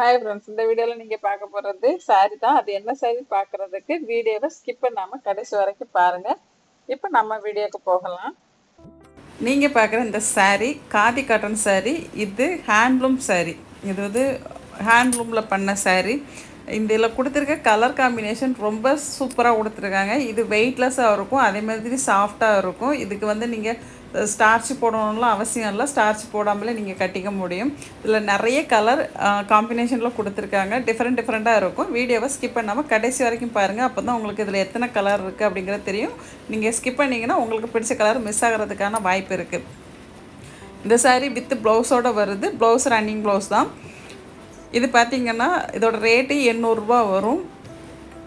Hi friends இந்த வீடியோவில் நீங்கள் பார்க்க போகிறது சாரி தான். அது என்ன சாரி பார்க்குறதுக்கு வீடியோவை ஸ்கிப் பண்ணாமல் கடைசி வரைக்கும் பாருங்கள் இப்போ நம்ம வீடியோக்கு போகலாம். நீங்கள் பார்க்குற இந்த saree காதி காட்டன் saree இது ஹேண்ட்லூம் saree. இது வந்து ஹேண்ட்லூமில் பண்ண saree. இந்த இதில் கொடுத்துருக்க கலர் காம்பினேஷன் ரொம்ப சூப்பராக கொடுத்துருக்காங்க. இது வெயிட்லெஸ்ஸாக இருக்கும். அதே மாதிரி சாஃப்டாக இருக்கும். இதுக்கு வந்து நீங்கள் ஸ்டார்ச் போடணும்லாம் அவசியம் இல்லை. ஸ்டார்ச் போடாமலே நீங்கள் கட்டிக்க முடியும். இதில் நிறைய கலர் காம்பினேஷனில் கொடுத்துருக்காங்க. டிஃப்ரெண்ட் டிஃப்ரெண்ட்டாக இருக்கும். வீடியோவை ஸ்கிப் பண்ணாமல் கடைசி வரைக்கும் பாருங்கள் அப்போ தான் உங்களுக்கு இதில் எத்தனை கலர் இருக்குது அப்படிங்கிறது தெரியும். நீங்கள் ஸ்கிப் பண்ணிங்கன்னா உங்களுக்கு பிடிச்ச கலர் மிஸ் ஆகிறதுக்கான வாய்ப்பு இருக்குது இந்த சாரீ வித் ப்ளவுஸோடு வருது. ப்ளவுஸ் ரன்னிங் ப்ளவுஸ் தான். இது பார்த்தீங்கன்னா இதோட ரேட்டு எண்ணூறுரூவா வரும்.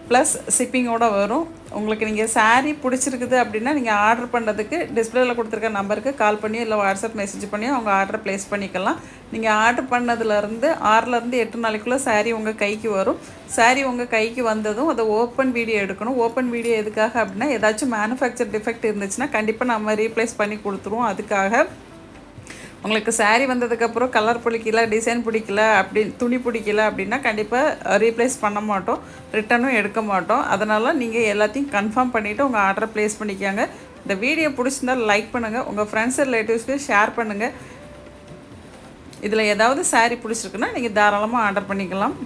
ப்ளஸ் ஷிப்பிங்கோட வரும். உங்களுக்கு நீங்கள் சாரீ பிடிச்சிருக்குது அப்படின்னா நீங்கள் ஆர்டர் பண்ணுறதுக்கு டிஸ்பிளேயில் கொடுத்துருக்க நம்பருக்கு கால் பண்ணி இல்லை வாட்ஸ்அப் மெசேஜ் பண்ணி அவங்க ஆர்டர் ப்ளேஸ் பண்ணிக்கலாம். நீங்கள் ஆர்டர் பண்ணதுலேருந்து ஆறுலேருந்து எட்டு நாளைக்குள்ளே சாரீ உங்கள் கைக்கு வரும். சாரீ உங்கள் கைக்கு வந்ததும் அதை ஓப்பன் வீடியோ எடுக்கணும். ஓப்பன் வீடியோ எதுக்காக அப்படின்னா ஏதாச்சும் மேனுஃபேக்சர் டிஃபெக்ட் இருந்துச்சுன்னா கண்டிப்பாக நம்ம ரீப்ளேஸ் பண்ணி கொடுத்துருவோம். அதுக்காக உங்களுக்கு சாரீ வந்ததுக்கப்புறம் கலர் பிடிக்கல டிசைன் பிடிக்கல அப்படி துணி பிடிக்கல அப்படின்னா கண்டிப்பாக ரீப்ளேஸ் பண்ண மாட்டோம். ரிட்டனும் எடுக்க மாட்டோம். அதனால் நீங்கள் எல்லாத்தையும் கன்ஃபார்ம் பண்ணிவிட்டு உங்கள் ஆர்டரை ப்ளேஸ் பண்ணிக்கோங்க. இந்த வீடியோ பிடிச்சிருந்தா லைக் பண்ணுங்கள் உங்கள் ஃப்ரெண்ட்ஸ் ரிலேட்டிவ்ஸ்க்கு ஷேர் பண்ணுங்கள் இதில் ஏதாவது சாரீ பிடிச்சிருக்குன்னா நீங்கள் தாராளமாக ஆர்டர் பண்ணிக்கலாம்.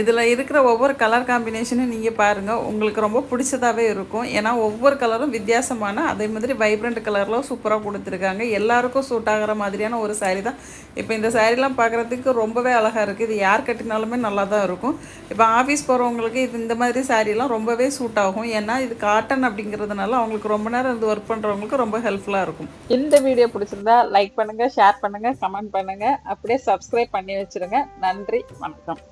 இதில் இருக்கிற ஒவ்வொரு கலர் காம்பினேஷனும் நீங்கள் பாருங்கள் உங்களுக்கு ரொம்ப பிடிச்சதாகவே இருக்கும். ஏன்னா ஒவ்வொரு கலரும் வித்தியாசமான அதே மாதிரி வைப்ரண்ட் கலரில் சூப்பராக கொடுத்துருக்காங்க. எல்லாருக்கும் சூட் ஆகிற மாதிரியான ஒரு சாரீ தான். இப்போ இந்த சாரீலாம் பார்க்குறதுக்கு ரொம்பவே அழகாக இருக்குது இது யார் கட்டினாலுமே நல்லா தான் இருக்கும். இப்போ ஆஃபீஸ் போகிறவங்களுக்கு இது இந்த மாதிரி சாரீலாம் ரொம்பவே சூட் ஆகும். ஏன்னா இது காட்டன் அப்படிங்கிறதுனால அவங்களுக்கு ரொம்ப நேரம் இது ஒர்க் பண்ணுறவங்களுக்கு ரொம்ப ஹெல்ப்ஃபுல்லாக இருக்கும். இந்த வீடியோ பிடிச்சிருந்தா லைக் பண்ணுங்கள் ஷேர் பண்ணுங்கள் கமெண்ட் பண்ணுங்கள் அப்படியே சப்ஸ்கிரைப் பண்ணி வச்சுருங்க. நன்றி வணக்கம்.